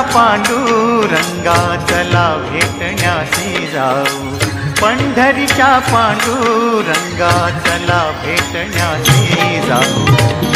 पांडुरंगा चला भेटण्याशी जाऊ. पंढरीच्या पांडुरंगा चला भेटण्याशी जाऊ.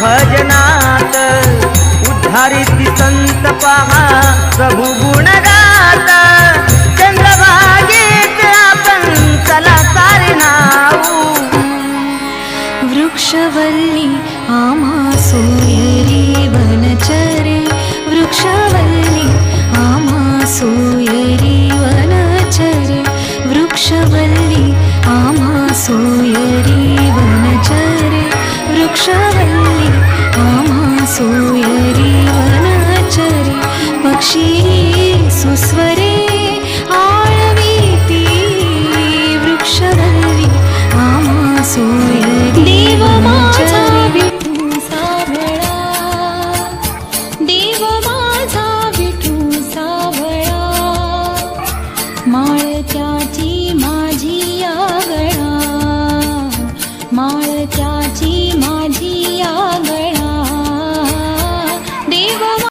भजनात उद्धारिती संत पहा प्रभु गुणगात. चंद्रभागेत आपण चला सारे नाऊ वृक्षवल्ली आम्हा सूर्य